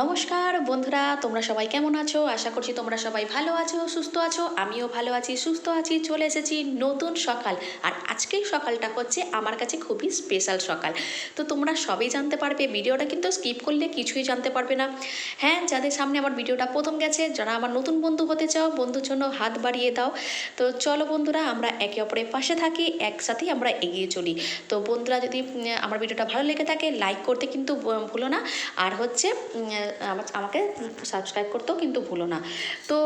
নমস্কার বন্ধুরা, তোমরা সবাই কেমন আছো? আশা করছি তোমরা সবাই ভালো আছো, সুস্থ আছো। আমিও ভালো আছি, সুস্থ আছি, চলে এসেছি নতুন সকাল। আর আজকেই সকালটা হচ্ছে আমার কাছে খুবই স্পেশাল সকাল। তো তোমরা সবই জানতে পারবে, ভিডিওটা কিন্তু স্কিপ করলে কিছুই জানতে পারবে না। হ্যাঁ যাদের সামনে আমার ভিডিওটা প্রথম গেছে, যারা আমার নতুন বন্ধু হতে চাও, বন্ধুর জন্য হাত বাড়িয়ে দাও। তো চলো বন্ধুরা, আমরা একে অপরের পাশে থাকি, একসাথেই আমরা এগিয়ে চলি। তো বন্ধুরা, যদি আমার ভিডিওটা ভালো লেগে থাকে লাইক করতে কিন্তু ভুলো না। আর হচ্ছে আমাকে সাবস্ক্রাইব করতেও কিন্তু ভুলো না। তো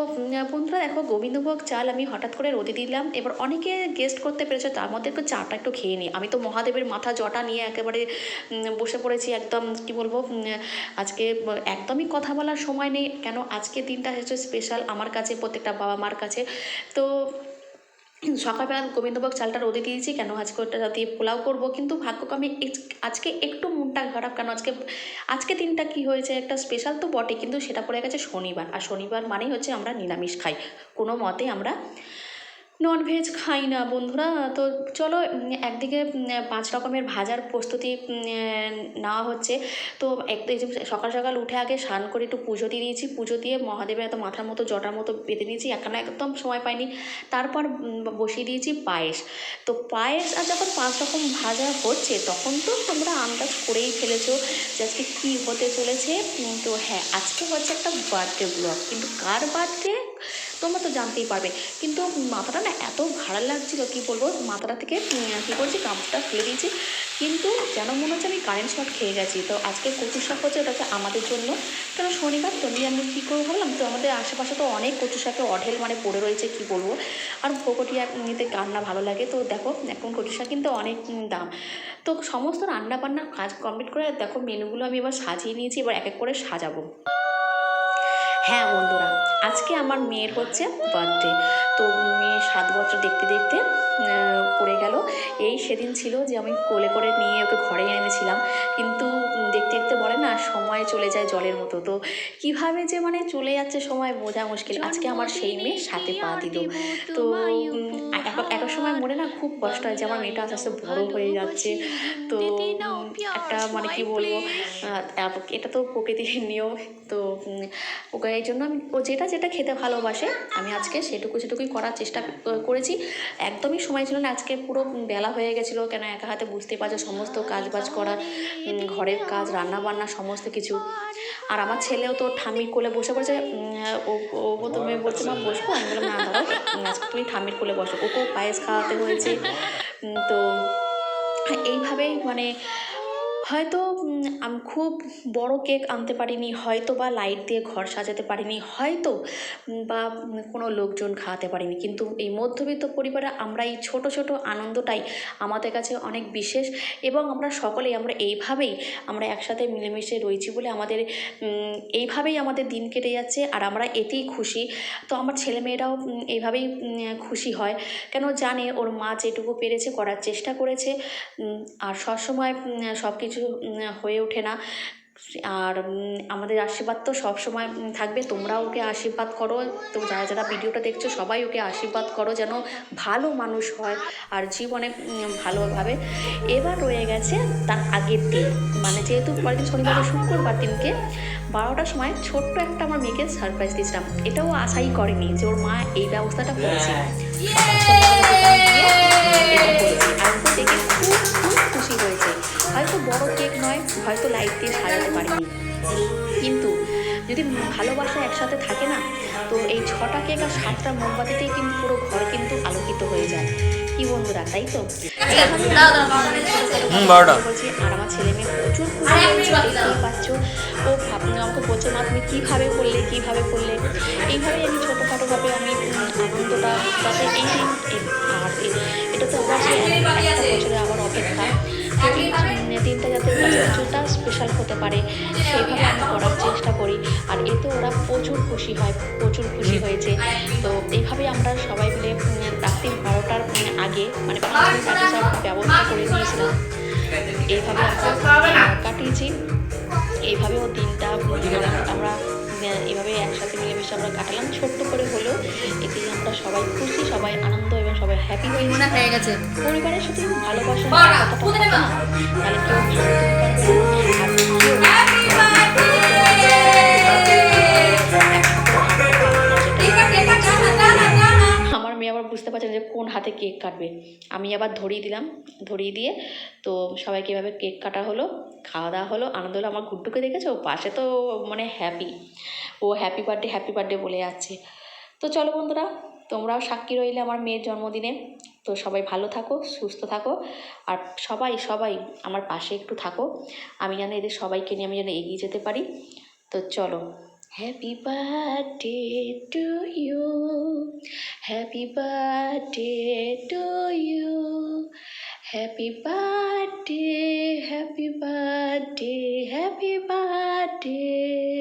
বন্ধুরা দেখো, গোবিন্দভোগ চাল আমি হঠাৎ করে রোদে দিলাম। এবার অনেকে গেস্ট করতে পেরেছে, তার মধ্যে একটু চাটা একটু খেয়ে নিই। আমি তো মহাদেবের মাথা জটা নিয়ে একেবারে বসে পড়েছি একদম, কি বলব আজকে একদমই কথা বলার সময় নেই। কেন, আজকে দিনটা হচ্ছে স্পেশাল আমার কাছে, প্রত্যেকটা বাবা মার কাছে। তো সকালবেলা গোবিন্দভোগ চালটা রোদে দিয়েছি, কেন আজকে ওটা দিয়ে পোলাও করব? কিন্তু ভাগ্যক্রমে আজকে একটু মনটা খারাপ কেন আজকে আজকে দিনটা কি হয়েছে? একটা স্পেশাল তো বটে, কিন্তু সেটা পড়ে গেছে শনিবার। আর শনিবার মানেই হচ্ছে আমরা নিরামিষ খাই। কোনো মতে আমরা ননভেজ খাই না, বন্ধুরা। তো চলো একদিকে পাঁচ রকমের ভাজার প্রস্তুতি নেওয়া হচ্ছে। তো এক সকাল সকাল উঠে আগে স্নান করে একটু পুজো দিয়ে দিয়েছি। পুজো দিয়ে মহাদেবের এত মাথার মতো, জটার মতো বেঁধে দিয়েছি এখানে একদম সময় পাইনি। তারপর বসিয়ে দিয়েছি পায়েস। তো পায়েস আর যখন পাঁচ রকম ভাজা হচ্ছে, তখন তো তোমরা আন্দাজ করেই ফেলেছো যে আজকে কী হতে চলেছে। তো হ্যাঁ আজকে হচ্ছে একটা বার্থডে ব্লগ কিন্তু কার বার্থডে তোমরা তো জানতেই পারবে। কিন্তু মাথাটা না এত ভাড়া লাগছিল, কি বলব? মাথাটা থেকে কী করছি গামছাটা খুলে দিয়েছি। কিন্তু যেন মনে হচ্ছে আমি কারেন্ট শট খেয়ে গেছি। তো আজকে কচু শাক হচ্ছে ওটা হচ্ছে আমাদের জন্য। কেন শনিবার, তো আমি কী করব ভাবলাম? তো আমাদের আশেপাশে তো অনেক কচু শাকে অঢেল মানে পড়ে রয়েছে, কি বলব? আর ভোগটিয়া নিতে কার না ভালো লাগে। তো দেখো, এখন কচু শাক কিন্তু অনেক দাম। তো সমস্ত রান্না বান্নার কাজ কমপ্লিট করে, দেখো মেনুগুলো আমি এবার সাজিয়ে নিয়েছি, এবার এক এক করে সাজাবো। হ্যাঁ বন্ধুরা, আজকে আমার মেয়ের হচ্ছে বার্থডে তো মেয়ে সাত বছর দেখতে দেখতে পড়ে গেল। এই সেদিন ছিল যে আমি কোলে করে নিয়ে ওকে ঘরে এনেছিলাম। কিন্তু দেখতে দেখতে বলে না, সময় চলে যায় জলের মতো। তো কীভাবে যে মানে চলে যাচ্ছে সময় বোঝা মুশকিল। আজকে আমার সেই মেয়ে সাথে পা দিল। তো এক সময় মনে না খুব কষ্ট হয় যে আমার মেয়েটা আস্তে আস্তে বড় হয়ে যাচ্ছে। তো একটা মানে কি বলব এটা তো প্রকৃতির নিয়ম। তো ওকে এই জন্য আমি ও যেটা যেটা খেতে ভালোবাসে আমি আজকে সেটুকু সেটুকুই করার চেষ্টা করেছি। একদমই সময় ছিল না আজকে পুরো বেলা হয়ে গেছিল কেন একা হাতে বুঝতেই পারছ সমস্ত কাজ বাজ করা ঘরের কাজ রান্না বান্না সমস্ত কিছু। আর আমার ছেলেও তো ঠাম্মির কোলে বসে পড়েছে ও ও প্রথমে বলছে মা বসবো? আমি বললাম না উম, আজকে তুমি ঠাম্মির কোলে বসো। ওকেও পায়েস খাওয়াতে হয়েছে তো এইভাবেই মানে হয়তো খুব বড় কেক আনতে পারিনি, হয়তো বা লাইট দিয়ে ঘর সাজাতে পারিনি, হয়তো বা কোনো লোকজন খাওয়াতে পারিনি। কিন্তু এই মধ্যবিত্ত পরিবারে আমরা এই ছোট ছোট আনন্দটাই আমাদের কাছে অনেক বিশেষ এবং আমরা সকলেই, আমরা এইভাবেই আমরা একসাথে মিলেমিশে রয়েছি বলে আমাদের এইভাবেই আমাদের দিন কেটে যাচ্ছে আর আমরা এতেই খুশি। তো আমার ছেলেমেয়েরাও এইভাবেই খুশি হয়। কেন জানে ওর মা যেটুকু পেরেছে করার চেষ্টা করেছে আর সবসময় সব কিছু হয়ে ওঠে না। আর আমাদের আশীর্বাদ তো সবসময় থাকবে। তোমরাও ওকে আশীর্বাদ করো। তো যারা যারা ভিডিওটা দেখছ সবাই ওকে আশীর্বাদ করো যেন ভালো মানুষ হয় আর জীবনে ভালোভাবে। এবার রয়ে গেছে তার আগের দিন। মানে যেহেতু পরের দিন শনিবার শুক্রবার দিনকে বারোটার সময় ছোট্ট একটা আমার মেয়েকে সারপ্রাইজ দিয়েছিলাম। এটাও আশাই করেনি যে ওর মা এই ব্যবস্থাটা করেছে। আর দেখে খুব খুব খুশি হয়েছে। হয়তো বড় কেক নয় হয়তো লাইট দিয়ে সাজাতে পারিনি। কিন্তু যদি ভালোবাসা একসাথে থাকে না তো এই ছটা কেক আর সাতটা মোমবাতিতেই কিন্তু পুরো ঘর কিন্তু আলোকিত হয়ে যায়। কি বন্ধুরা তাই তো। বলছি আর আমার ছেলে মেয়ে প্রচুর পাচ্ছ। ও ভাবনা আমাকে বলছে মা তুমি কীভাবে করলে কীভাবে করলে? এইভাবেই আমি ছোটোখাটোভাবে আমি আনন্দটা যাতে এই দিন আর এটা তো বছরে আবার অপেক্ষা দিনটা যাতে কিছুটা স্পেশাল হতে পারে সেইভাবে আমি করার চেষ্টা করি। আর এতে ওরা প্রচুর খুশি হয় প্রচুর খুশি হয়েছে। তো এইভাবেই আমরা সবাই মিলে রাত্রি বারোটার আগে মানে পাঁচ মিনিট আগে সব ব্যবস্থা করে নিয়েছিলাম এইভাবে আমরা কাটিয়েছি। এইভাবে ও দিনটা আমরা এভাবে একসাথে মিলেমিশে আমরা কাটালাম। ছোট্ট করে হলেও এতেই আমরা সবাই খুশি সবাই আনন্দ এবং সবাই হ্যাপি হই মনে হয়ে গেছে। পরিবারের সাথে ভালোবাসা। তাহলে আমার মেয়ে আবার বুঝতে পারছে না যে কোন হাতে কেক কাটবে। আমি আবার ধরিয়ে দিলাম ধরিয়ে দিয়ে তো সবাইকে এভাবে কেক কাটা হলো খাওয়া দাওয়া হলো আনন্দ হলো। আমার গুড্ডুকে দেখেছ? পাশে তো মানে হ্যাপি ও হ্যাপি বার্থডে হ্যাপি বার্থডে বলে যাচ্ছে। তো চলো বন্ধুরা তোমরাও সাক্ষী রইলে আমার মেয়ের জন্মদিনে। তো সবাই ভালো থাকো, সুস্থ থাকো। আর সবাই সবাই আমার পাশে একটু থাকো। আমি যেন এদের সবাইকে নিয়ে আমি যেন এগিয়ে যেতে পারি। তো চলো happy birthday to you happy birthday to you happy birthday happy birthday happy birthday